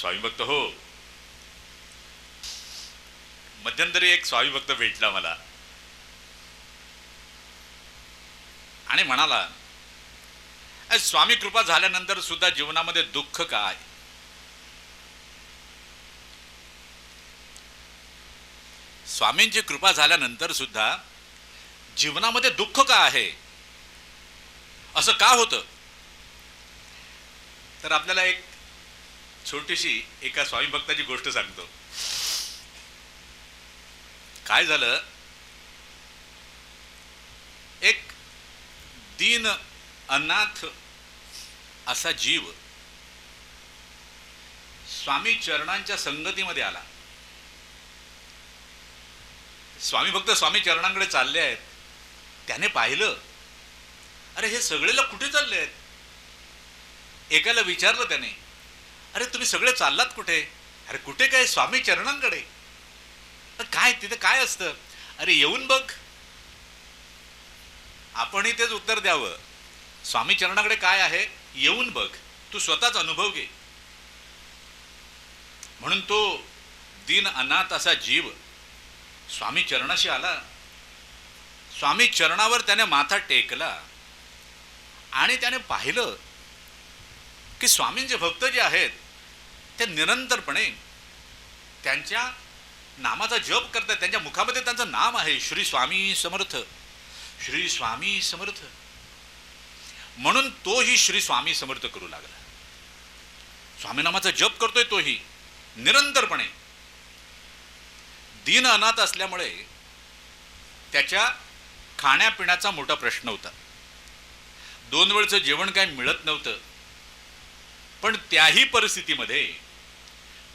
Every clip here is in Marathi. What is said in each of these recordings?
स्वामी भक्त हो. मध्यंतरी एक स्वामी भक्त भेटला मला. आणि म्हणाला स्वामी कृपा झाल्यानंतर सुद्धा जीवनामध्ये दुःख काय? स्वामींची कृपा झाल्यानंतर सुद्धा जीवनामध्ये दुःख का आहे? असं का होतं? तर आपल्याला एक छोटीशी एका स्वामी भक्ताची गोष्ट सांगतो. काय झालं? एक दीन अनाथ असा जीव स्वामी चरणांच्या संगतीमध्ये आला. स्वामी भक्त स्वामी चरणांकडे चालले आहेत. त्याने पाहिलं अरे हे सगळेला कुठे चालले आहेत? एकाला विचारलं त्याने अरे तुम्ही सगळे चाललात कुठे? अरे कुठे काय? स्वामी चरणांकडे. काय? तिथे काय असतं? अरे येऊन बघ. आपणही तेच उत्तर द्यावं. स्वामी चरणाकडे काय आहे? येऊन बघ. तू स्वतःच अनुभव घे. म्हणून तो दिन अनाथ असा जीव स्वामी चरणाशी आला. स्वामी चरणावर त्याने माथा टेकला आणि त्याने पाहिलं की स्वामींचे भक्त जे आहेत ते निरंतरपणे त्यांच्या नामाचा जप करतात त्यांच्या मुखामध्ये त्यांचं नाम आहे श्री स्वामी समर्थ. श्री स्वामी समर्थ. म्हणून तोही श्री स्वामी समर्थ करू लागला. स्वामीनामाचा जप करतोय तोही निरंतरपणे. दीन अनाथ असल्यामुळे त्याच्या खाण्यापिण्याचा मोठा प्रश्न होता. दोन वेळचं जेवण काय मिळत नव्हतं. पण त्याही परिस्थितीमध्ये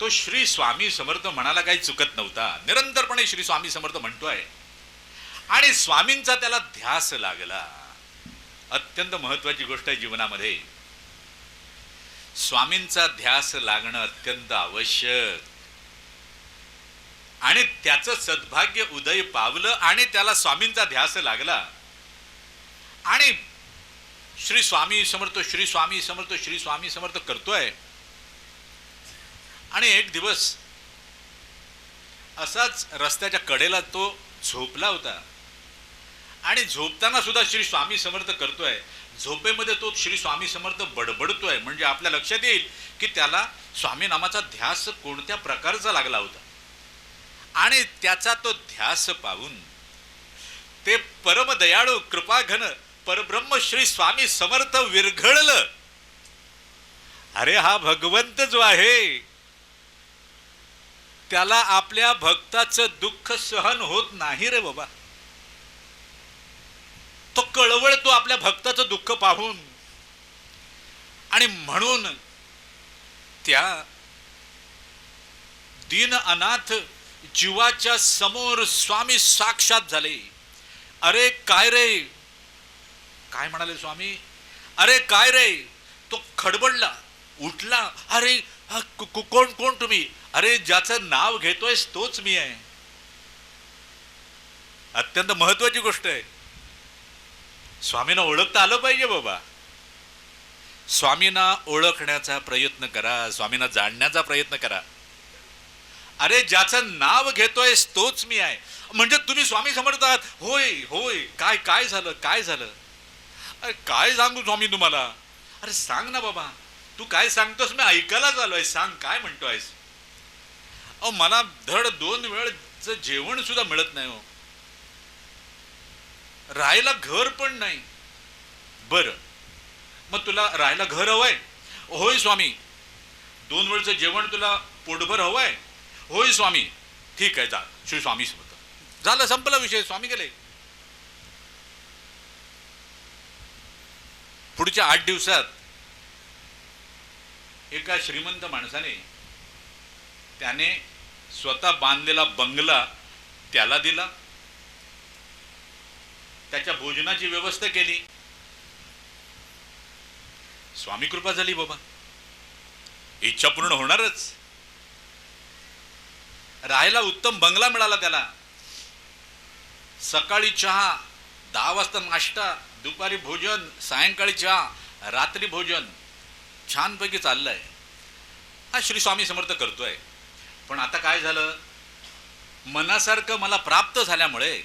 तो श्री स्वामी समर्थ म्हणाला काही चुकत नव्हता. निरंतरपणे श्री स्वामी समर्थ म्हणतोय. आणि स्वामींचा त्याला ध्यास लागला. अत्यंत महत्वाची गोष्ट आहे जीवनामध्ये. स्वामींचा ध्यास लागणं अत्यंत आवश्यक. आणि त्याचं सद्भाग्य उदय पावलं आणि त्याला स्वामींचा ध्यास लागला. आणि श्री स्वामी समर्थ श्री स्वामी समर्थ श्री स्वामी समर्थ करतोय. आणि एक दिवस असाच रस्त्याच्या कडेला तो झोपला होता. आणि झोपताना सुद्धा श्री स्वामी समर्थ करतोय. झोपेमध्ये तो श्री स्वामी समर्थ बडबडतोय. म्हणजे आपल्या लक्षात येईल की त्याला स्वामी नामाचा ध्यास कोणत्या प्रकारचा लागला होता. आणि त्याचा तो ध्यास पाहून ते परमदयाळू कृपाघन परब्रह्म श्री स्वामी समर्थ विरघळलं. अरे हा भगवंत जो आहे त्याला आपल्या भक्ताचं दुःख सहन होत नाही रे बाबा. तो कळवळतो आपल्या भक्ताचं दुःख पाहून आणि म्हणून त्या दीन अनाथ जीवाच्या समोर स्वामी साक्षात झाले. अरे काय रे? काय म्हणाले स्वामी? अरे काय रे? तो खडबडला उठला. अरे हा, कोण कोण तुम्ही? अरे ज्याचं नाव घेतोयस तोच मी आहे. अत्यंत महत्वाची गोष्ट आहे. स्वामींना ओळखता आलं पाहिजे बाबा. स्वामींना ओळखण्याचा प्रयत्न करा स्वामींना जाणण्याचा प्रयत्न करा. अरे ज्याचं नाव घेतोयस तोच मी आहे. म्हणजे तुम्ही स्वामी समर्थ आहात. होय होय काय काय झालं काय झालं? अरे काय सांगू स्वामी तुम्हाला? अरे सांग ना बाबा. तू काय सांगतोस? मी ऐकायलाच आहे सांग काय म्हणतो आहेस अहो मला धड दोन वेळचं जेवण सुद्धा मिळत नाही हो. राहायला घर पण नाही. बर. मग तुला राहायला घर हवंय? होय स्वामी. दोन वेळचं जेवण तुला पोटभर हवंय? होय स्वामी. ठीक आहे जा. श्री स्वामी झालं संपला विषय. स्वामी गेले. पुढच्या आठ दिवसात एका श्रीमंत माणसाने त्याने स्वतः बांधलेला बंगला त्याला दिला. त्याच्या भोजनाची व्यवस्था केली. स्वामी कृपा झाली बाबा. इच्छा पूर्ण होणारच. राहायला उत्तम बंगला मिळाला त्याला. सकाळी चहा दहा वाजता नाश्ता दुपारी भोजन सायंकाळी चहा रात्री भोजन. छानपैकी चाललंय. हा श्री स्वामी समर्थ करतोय. पण आता काय झालं? मनासारखं मला प्राप्त झाल्यामुळे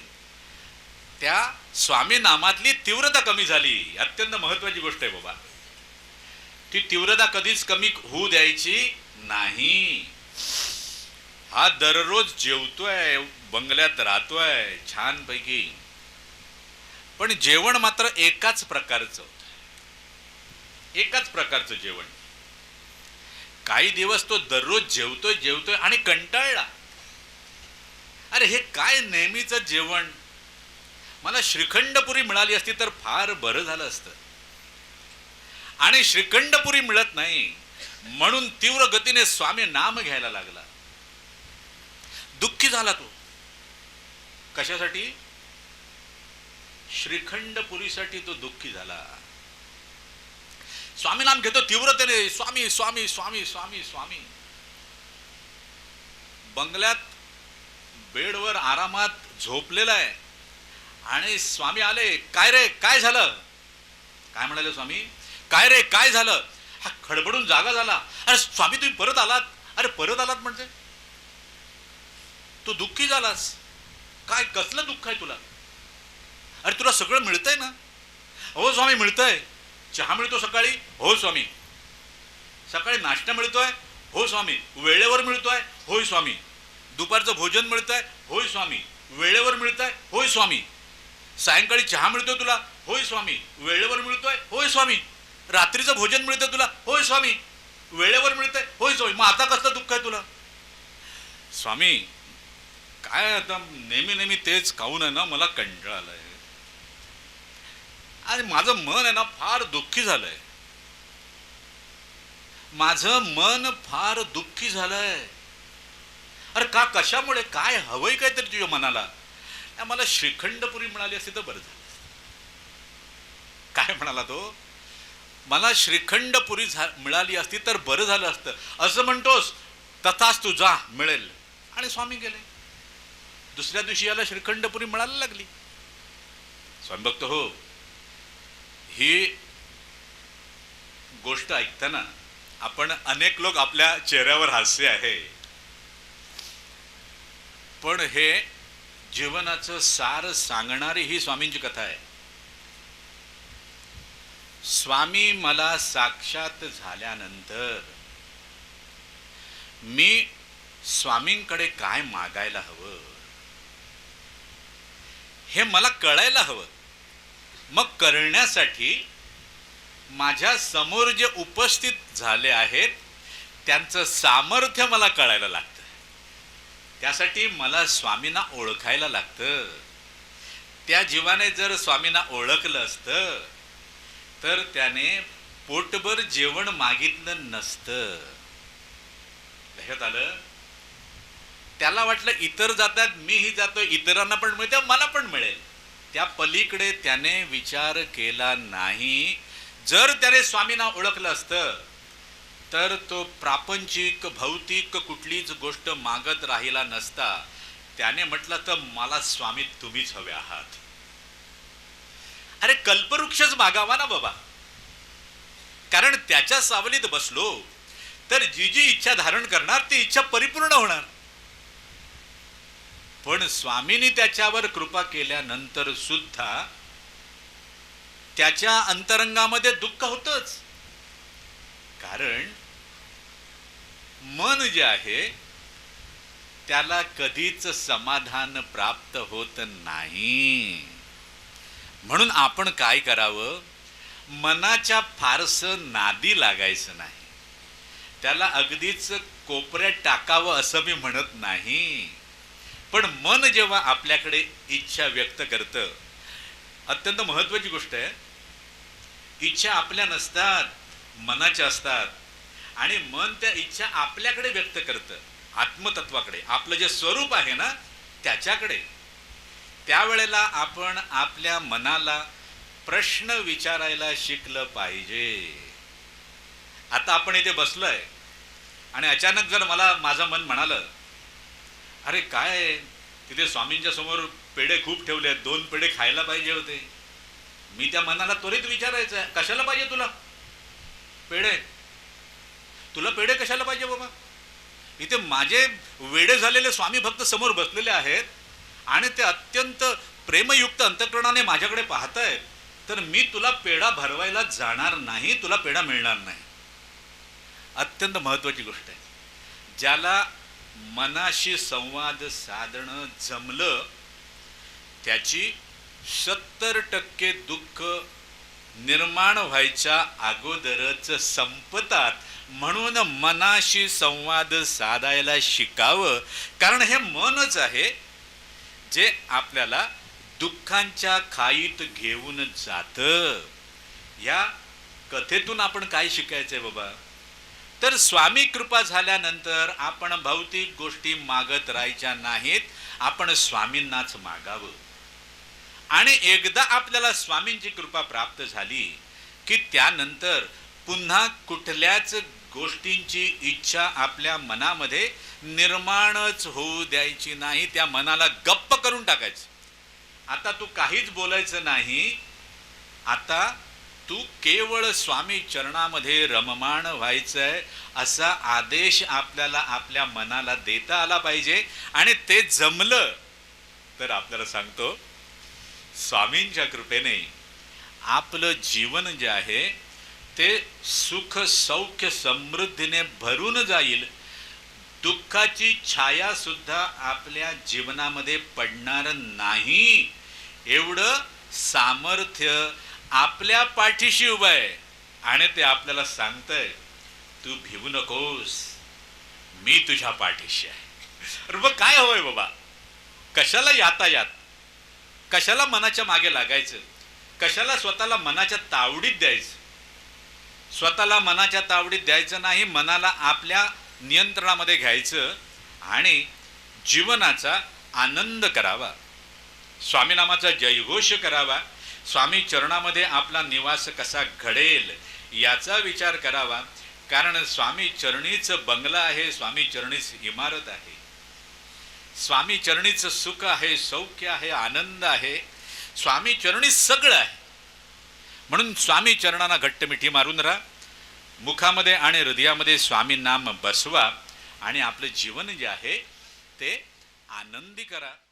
त्या स्वामी नामातली तीव्रता कमी झाली. अत्यंत महत्वाची गोष्ट आहे बाबा. ती तीव्रता कधीच कमी होऊ द्यायची नाही. हा दररोज जेवतोय बंगल्यात राहतोय छानपैकी. पण जेवण मात्र एकाच प्रकारचं एकाच प्रकारचं जेवण. काही दिवस तो दररोज जेवतोय जेवतोय आणि कंटाळला. अरे हे काय नेहमीचं जेवण? मला श्रीखंडपुरी मिळाली असती तर फार बरं झालं असतं. आणि श्रीखंडपुरी मिळत नाही म्हणून तीव्र गतीने स्वामी नाम घ्यायला लागला. दुःखी झाला तो. कशासाठी? श्रीखंडपुरीसाठी तो दुःखी झाला. स्वामी नाम घेतो तीव्रतेने स्वामी स्वामी स्वामी स्वामी स्वामी. बंगल्यात बेडवर आरामात झोपलेला आहे. आणि स्वामी आले काय रे काय झालं? काय म्हणाले स्वामी? काय रे काय झालं? हा खडबडून जागा झाला. अरे स्वामी तुम्ही परत आलात? अरे परत आलात म्हणजे? तू दुःखी झालास. काय कसलं दुःख आहे तुला? अरे तुला सगळं मिळतंय ना? हो स्वामी मिळतंय. चहा मिळतो सकाळी? हो स्वामी. सकाळी नाश्ता मिळतोय? हो स्वामी. वेळेवर मिळतोय? होय स्वामी. दुपारचं भोजन मिळतंय? होय स्वामी. वेळेवर मिळतंय? होय स्वामी. सायंकाळी चहा मिळतोय तुला? होय स्वामी. वेळेवर मिळतोय? होय स्वामी. रात्रीचं भोजन मिळतंय तुला? होय स्वामी. वेळेवर मिळतंय? होय स्वामी. मग आता कसलं दुःख आहे तुला? स्वामी काय आता नेहमी नेहमी तेच खाऊन आहे ना मला कंटाळा आलाय. आणि माझं मन आहे ना फार दुःखी झालंय. माझं मन फार दुःखी झालंय. अरे का कशामुळे काय हवंय काय तरी तुझ्या मनाला? मला श्रीखंडपुरी मिळाली असती तर बरं झालं काय म्हणाला तो? मला श्रीखंडपुरी झा मिळाली असती तर बरं झालं असतं. असं म्हणतोस तथाच तू जा मिळेल. आणि स्वामी गेले. दुसऱ्या दिवशी याला श्रीखंडपुरी मिळायला लागली. स्वामी भक्त हो. ही गोष्ट ऐकताना आपण अनेक लोक आपल्या चेहऱ्यावर हास्य आहे. पण हे जीवनाचं सार सांगणारी ही स्वामींची कथा आहे. स्वामी मला साक्षात झाल्यानंतर मी स्वामींकडे काय मागायला हवं? हे मला कळायला हवं. मग करण्यासाठी माझ्यासमोर जे उपस्थित झाले आहेत त्यांचं सामर्थ्य मला कळायला लागतं. त्यासाठी मला स्वामींना ओळखायला लागतं. त्या जीवाने जर स्वामींना ओळखलं असतं तर त्याने पोटभर जेवण मागितलं नसतं. लक्षात आलं? त्याला वाटलं इतर जातात मीही जातो इतरांना पण मिळते मला पण मिळेल. त्या पलीकडे त्याने विचार केला नाही. जर त्याने स्वामींना ओळखलं असतं तर तो प्रापंचिक भौतिक कुठलीच गोष्ट मागत राहिला नसता. त्याने म्हटलं तर मला स्वामी तुम्हीच हवे आहात. अरे कल्पवृक्षच मागावा ना बाबा. कारण त्याच्या सावलीत बसलो तर जी जी इच्छा धारण करणार ती इच्छा परिपूर्ण होणार. पण स्वामींनी त्याच्यावर कृपा केल्यानंतर सुद्धा त्याच्या अंतरंगामध्ये दुःख होतच. कारण मन जे आहे त्याला कधीच समाधान प्राप्त होत नाही. म्हणून आपण काय करावं? मनाच्या फारसं नादी लागायचं नाही. त्याला अगदीच कोपऱ्यात टाकावं असं मी म्हणत नाही. पण मन जेव्हा आपल्याकडे इच्छा व्यक्त करतं अत्यंत महत्त्वाची गोष्ट आहे. इच्छा आपल्या नसतात मनाच्या असतात. आणि मन त्या इच्छा आपल्याकडे व्यक्त करतं आत्मतत्वाकडे. आपलं जे स्वरूप आहे ना त्याच्याकडे. त्यावेळेला आपण आपल्या मनाला प्रश्न विचारायला शिकलं पाहिजे. आता आपण इथे बसलो आहे आणि अचानक जर मला माझं मन म्हणालं अरे काय तिथे स्वामींच्या समोर पेढे खूप ठेवले आहेत. दोन पेढे खायला पाहिजे होते. मी त्या मनाला त्वरित विचारायचं आहे. कशाला पाहिजे तुला? पेढे. तुला पेढे कशाला पाहिजे बाबा? इथे माझे वेडे झालेले स्वामी भक्त समोर बसलेले आहेत आणि ते अत्यंत प्रेमयुक्त अंतकरणाने माझ्याकडे पाहत आहेत तर मी तुला पेढा भरवायला जाणार नाही. तुला पेढा मिळणार नाही. अत्यंत महत्त्वाची गोष्ट आहे. ज्याला मनाशी संवाद साधणं जमलं त्याची सत्तर टक्के दुःख निर्माण व्हायच्या अगोदरच संपतात. म्हणून मनाशी संवाद साधायला शिकावं. कारण हे मनच आहे जे आपल्याला दुःखांच्या खाईत घेऊन जात. या कथेतून आपण काय शिकायचंय बाबा? तर स्वामी कृपा झाल्यानंतर आपण भौतिक गोष्टी मागत राहायच्या नाहीत आपण स्वामींनाच मागावं. आणि एकदा आपल्याला स्वामींची कृपा प्राप्त झाली की त्यानंतर पुन्हा कुठल्याच गोष्टींची इच्छा आपल्या मनामध्ये निर्माणच होऊ द्यायची नाही त्या मनाला गप्प करून टाकायचं. आता तू काहीच बोलायचं नाही आता तू केवळ स्वामी चरणामध्ये रममाण व्हायचंय असा आदेश आपल्याला आपल्या मनाला देता आला पाहिजे. आणि ते जमलं तर आपल्याला सांगतो स्वामींच्या कृपेने आपलं जीवन जे आहे ते सुख सौख्य समृद्धीने भरून जाईल. दुःखाची छायासुद्धा आपल्या जीवनामध्ये पडणार नाही. एवढं सामर्थ्य आपल्या पाठीशी उभं आहे आणि ते आपल्याला सांगतंय तू भिवू नकोस. मी तुझ्या पाठीशी आहे. अरे मग काय हवंय बाबा? कशाला यातायात कशाला मनाच्या मागे लागायचं? कशाला स्वतःला मनाच्या तावडीत द्यायचं? स्वतःला मनाच्या तावडीत द्यायचं नाही मनाला आपल्या नियंत्रणामध्ये घ्यायचं आणि जीवनाचा आनंद करावा. स्वामीनामाचा जयघोष करावा. स्वामी चरणामध्ये आपला निवास कसा घडेल याचा विचार करावा. कारण स्वामी चरणीच बंगला आहे स्वामी चरणीच इमारत आहे. स्वामी चरणीचं सुख आहे सौख्य आहे आनंद आहे. स्वामी चरणी सगळं आहे. म्हणून स्वामी चरणांना घट्ट मिठी मारून राहा. मुखामध्ये आणि हृदयामध्ये स्वामी नाम बसवा. आणि आपलं जीवन जे आहे ते आनंदी करा.